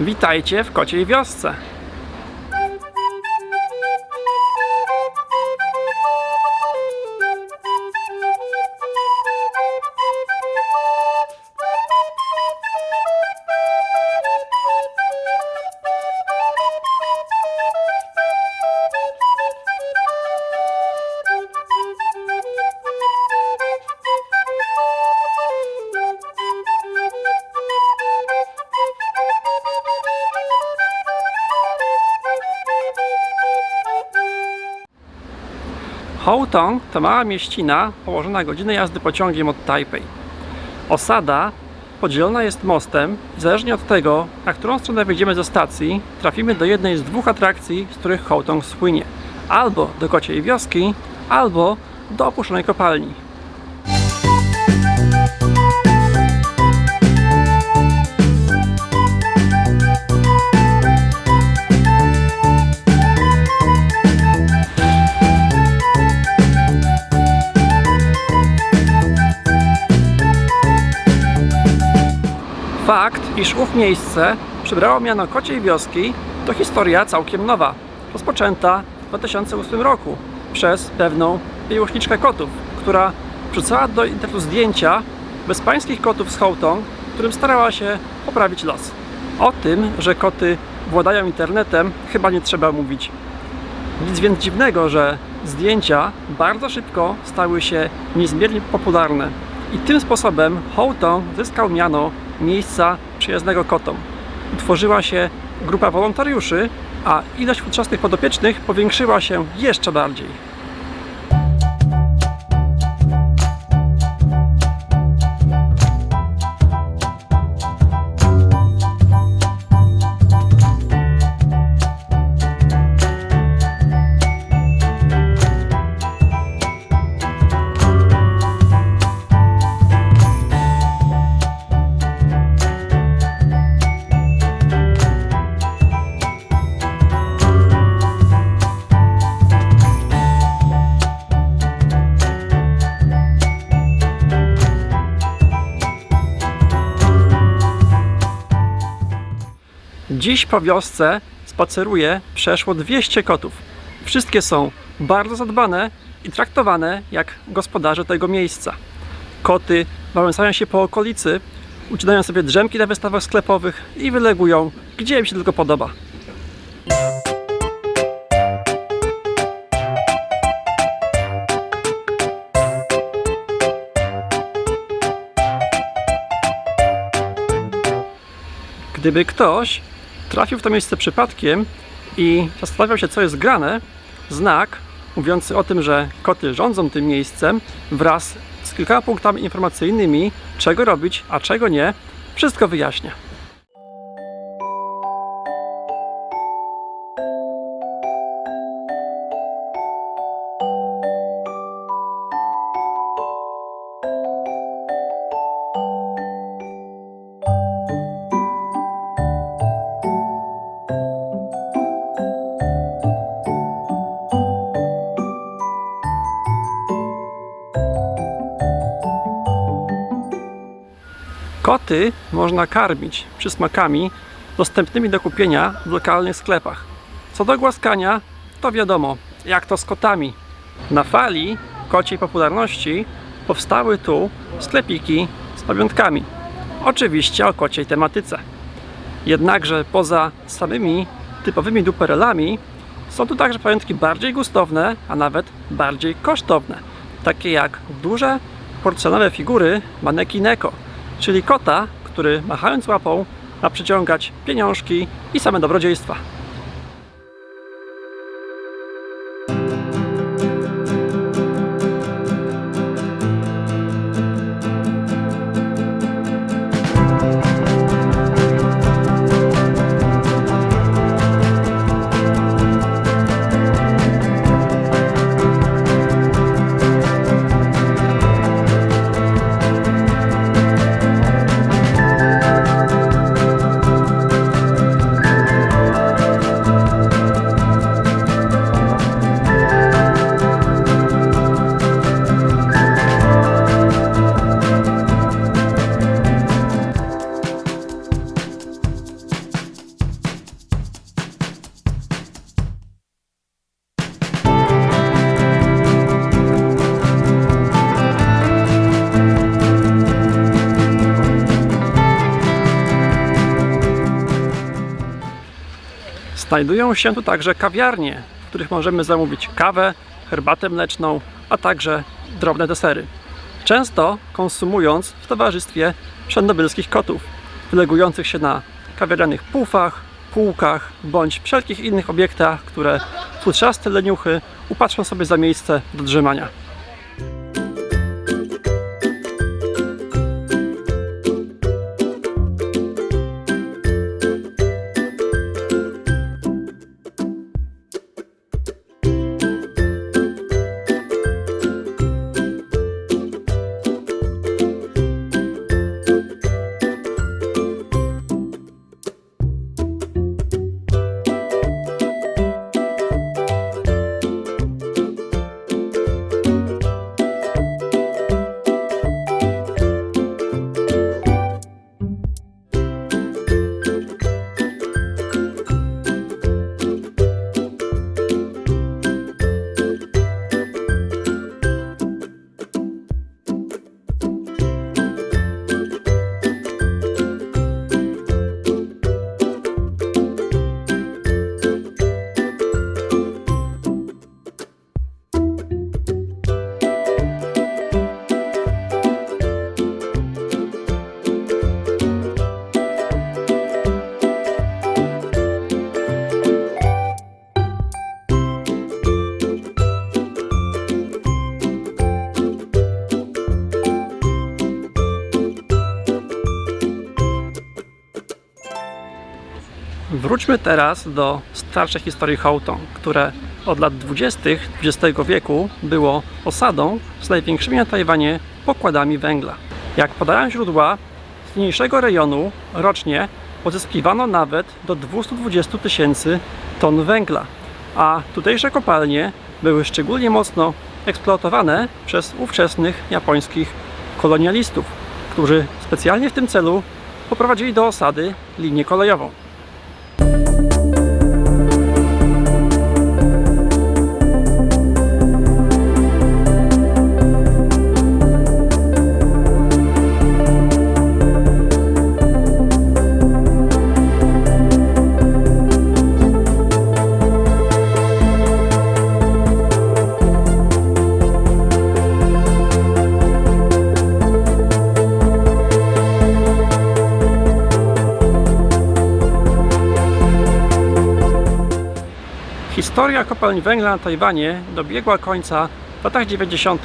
Witajcie w kociej wiosce. Houtong to mała mieścina położona godzinę jazdy pociągiem od Tajpej. Osada podzielona jest mostem i zależnie od tego, na którą stronę wyjdziemy ze stacji, trafimy do jednej z dwóch atrakcji, z których Houtong słynie. Albo do kociej wioski, albo do opuszczonej kopalni. Iż ów miejsce przybrało miano kociej wioski, to historia całkiem nowa, rozpoczęta w 2008 roku przez pewną miłośniczkę kotów, która wrzucała do internetu zdjęcia bezpańskich kotów z Houtong, którym starała się poprawić los. O tym, że koty władają internetem, chyba nie trzeba mówić. Nic więc dziwnego, że zdjęcia bardzo szybko stały się niezmiernie popularne. I tym sposobem Houtong zyskał miano miejsca przyjaznego kotom. Utworzyła się grupa wolontariuszy, a ilość futrzastych podopiecznych powiększyła się jeszcze bardziej. Dziś po wiosce spaceruje przeszło 200 kotów. Wszystkie są bardzo zadbane i traktowane jak gospodarze tego miejsca. Koty wałęsają się po okolicy, ucinają sobie drzemki na wystawach sklepowych i wylegują gdzie im się tylko podoba. Gdyby ktoś trafił w to miejsce przypadkiem i zastanawiał się, co jest grane, znak mówiący o tym, że koty rządzą tym miejscem wraz z kilkoma punktami informacyjnymi, czego robić, a czego nie, wszystko wyjaśnia. Koty można karmić przysmakami dostępnymi do kupienia w lokalnych sklepach. Co do głaskania, to wiadomo, jak to z kotami. Na fali kociej popularności powstały tu sklepiki z pamiątkami. Oczywiście o kociej tematyce. Jednakże poza samymi typowymi duperelami są tu także pamiątki bardziej gustowne, a nawet bardziej kosztowne. Takie jak duże porcjonowe figury manekineko, czyli kota, który machając łapą ma przyciągać pieniążki i same dobrodziejstwa. Znajdują się tu także kawiarnie, w których możemy zamówić kawę, herbatę mleczną, a także drobne desery. Często konsumując w towarzystwie czarnobylskich kotów, wylegujących się na kawiarnianych pufach, półkach bądź wszelkich innych obiektach, które futrzaste leniuchy upatrzą sobie za miejsce do drzemania. Wróćmy teraz do starszej historii Hołton, które od lat 20. XX wieku było osadą z największymi na Tajwanie pokładami węgla. Jak podają źródła, z niniejszego rejonu rocznie pozyskiwano nawet do 220 tysięcy ton węgla, a tutejsze kopalnie były szczególnie mocno eksploatowane przez ówczesnych japońskich kolonialistów, którzy specjalnie w tym celu poprowadzili do osady linię kolejową. Historia kopalń węgla na Tajwanie dobiegła końca w latach 90.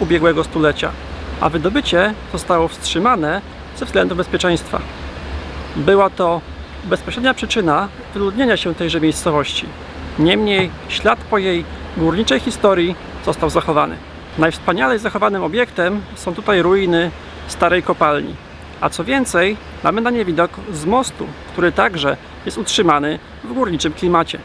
ubiegłego stulecia, a wydobycie zostało wstrzymane ze względu bezpieczeństwa. Była to bezpośrednia przyczyna wyludnienia się tejże miejscowości. Niemniej ślad po jej górniczej historii został zachowany. Najwspanialej zachowanym obiektem są tutaj ruiny starej kopalni. A co więcej, mamy na nie widok z mostu, który także jest utrzymany w górniczym klimacie.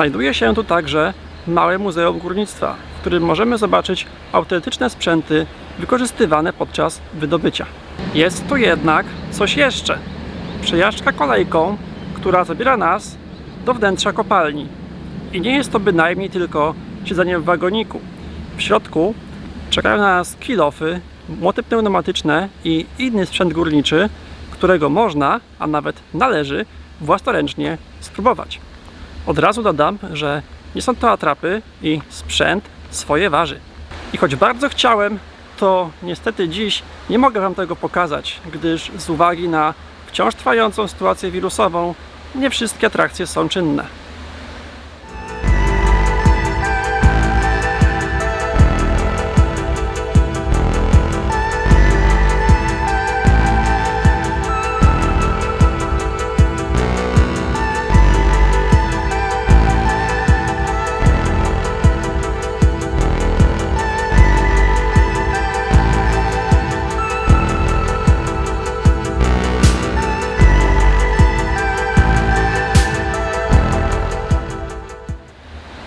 Znajduje się tu także małe Muzeum Górnictwa, w którym możemy zobaczyć autentyczne sprzęty wykorzystywane podczas wydobycia. Jest tu jednak coś jeszcze. Przejażdżka kolejką, która zabiera nas do wnętrza kopalni. I nie jest to bynajmniej tylko siedzenie w wagoniku. W środku czekają na nas kilofy, młoty pneumatyczne i inny sprzęt górniczy, którego można, a nawet należy własnoręcznie spróbować. Od razu dodam, że nie są to atrapy i sprzęt swoje waży. I choć bardzo chciałem, to niestety dziś nie mogę Wam tego pokazać, gdyż z uwagi na wciąż trwającą sytuację wirusową, nie wszystkie atrakcje są czynne.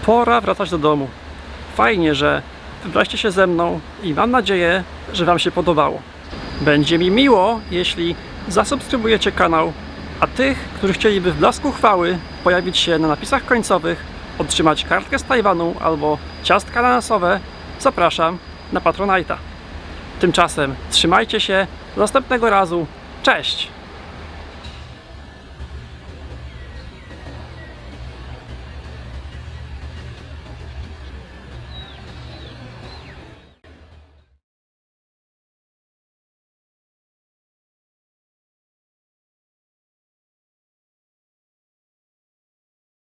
Pora wracać do domu. Fajnie, że wybraliście się ze mną i mam nadzieję, że Wam się podobało. Będzie mi miło, jeśli zasubskrybujecie kanał, a tych, którzy chcieliby w blasku chwały pojawić się na napisach końcowych, otrzymać kartkę z Tajwanu albo ciastka ananasowe, zapraszam na Patronite'a. Tymczasem trzymajcie się, do następnego razu, cześć!